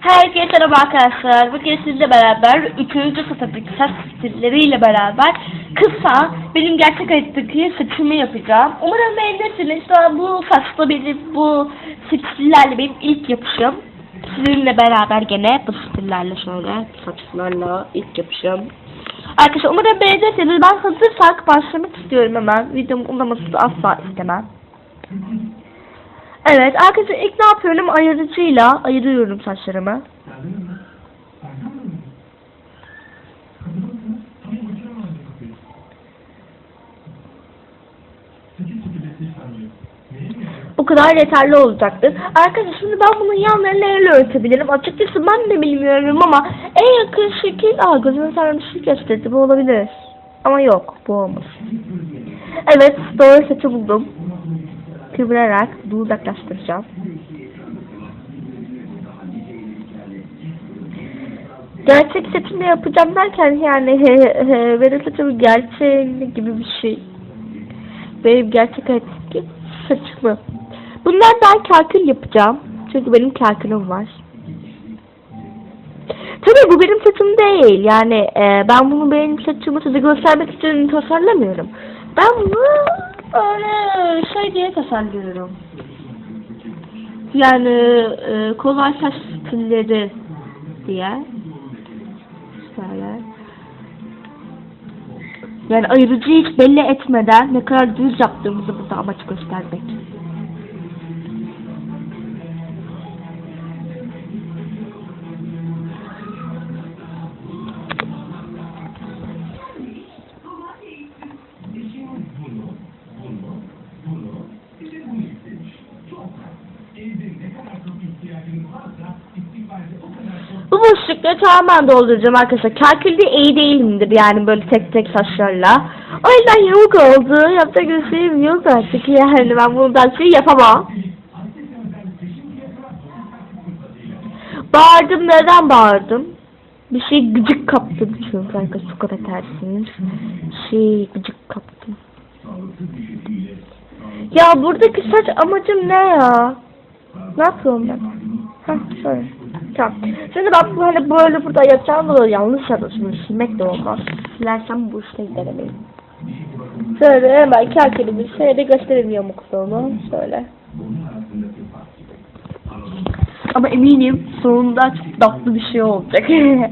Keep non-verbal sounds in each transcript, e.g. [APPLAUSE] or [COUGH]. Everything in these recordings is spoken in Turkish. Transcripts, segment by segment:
Herkese merhaba arkadaşlar. Bugün sizle beraber 3. sınıftaki saç stilleriyle beraber kısa benim gerçek hayattaki saçımı yapacağım. Umarım beğenirsiniz. An bu saçla benim bu stillerle benim ilk yapışım. Sizinle beraber gene bu stillerle şöyle saçlarla ilk yapışım. Arkadaşlar umarım beğenirsiniz. Ben hazırsak başlamak istiyorum hemen. Videomun uzamasını asla istemem. Evet arkadaşlar ilk ne yapıyorum? Ayırıcıyla ayırıyorum saçlarımı. Bu kadar yeterli olacaktır. Arkadaşlar şimdi ben bunun yanlarını neyle örtebilirim? Açıkçası ben de bilmiyorum ama en yakın şekil... Aa gözüme sarmışlık gösterdi. Bu olabilir. Ama yok. Bu olmaz. Evet doğru saçı buldum. Kıvırarak bunu uzaklaştıracağım. Gerçek saçımı yapacağım derken yani he, he, benim saçım gerçeği gibi bir şey. Benim gerçek hayattaki saçımı. Bunlar ben kalkül yapacağım. Çünkü benim kalkülüm var. Tabii bu benim saçım değil. Yani e, ben bunu benim saçımı size göstermek için tasarlamıyorum. Ben bunu öyle şey diye tasarlıyorum. Yani e, kolay saç stilleri diye. Şöyle. Yani ayırıcıyı hiç belli etmeden ne kadar düz yaptığımızı burada amaç göstermek. Bu boşlukları tamamen dolduracağım arkadaşlar. Kalkülde iyi değilimdir yani böyle tek tek saçlarla. O yüzden yamuk oldu. Yapacak bir şeyim yok artık yani ben bundan şey yapamam. Bağırdım neden bağırdım? Bir şey gıcık kaptım çünkü arkadaşlar çok affedersiniz. Şey gıcık kaptım. Ya buradaki saç amacım ne ya? Ne yapıyorum ben? Hah şöyle. Tamam. Şimdi ben bu hani böyle burada yapacağım da yanlış yapmışım. Silmek de olmaz. Silersem bu işte gideremeyin. Şöyle hemen kalkülümü şöyle gösterelim yamukluğunu. Şöyle. Ama eminim sonunda çok tatlı bir şey olacak. [LAUGHS]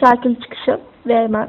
Kalkül çıkışı ve hemen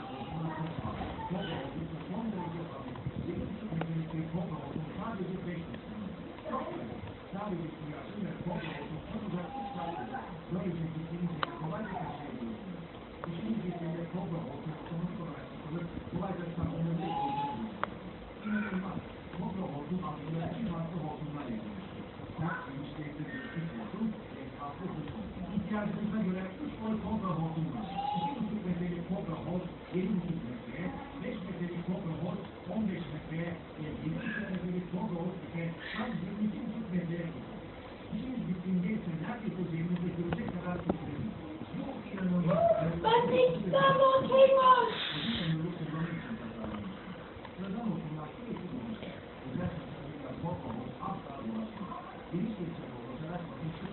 Thank you.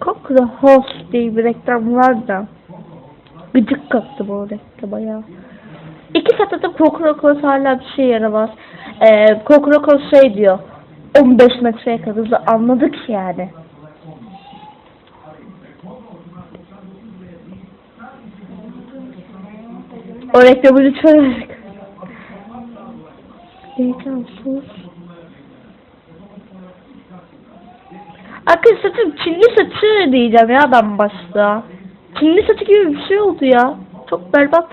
Kokra Host diye bir reklam var da gıcık kaptı bu reklama ya. İki satıda Kokrokos hala bir şey yaramaz. Ee, Kokrokos şey diyor 15 metreye kadar hızlı anladık yani. O reklamı lütfen. İmkansız. Akıl saçım Çinli saçı diyeceğim ya ben başta. Çinli saçı gibi bir şey oldu ya. Çok berbat.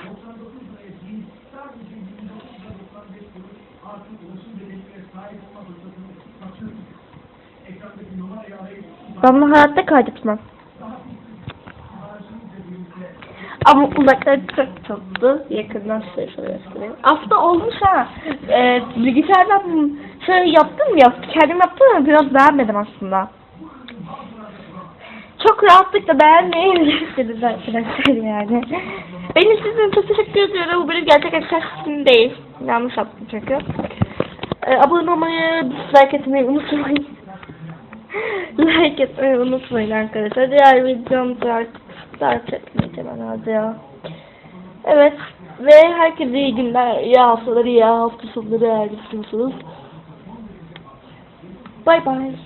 Ben bunu hayatta kaydetmem. Ama uzaktan çok çoktu. Yakından şöyle şöyle göstereyim. Aslında olmuş ha. Ee, bilgisayardan şöyle yaptım ya. Kendim yaptım ama biraz beğenmedim aslında. Çok rahatlıkla beğenmeyebilirsiniz arkadaşlar yani. Benim sizin çok teşekkür ediyorum. Bu benim gerçek esersim değil. Yanlış yaptım çünkü. Ee, abone olmayı, dislike etmeyi unutmayın. [LAUGHS] like etmeyi unutmayın arkadaşlar. Diğer videomda daha çekmeyeceğim herhalde ya. Evet. Ve herkese iyi günler, iyi haftaları, iyi hafta sonları eğer istiyorsanız. Bye bye.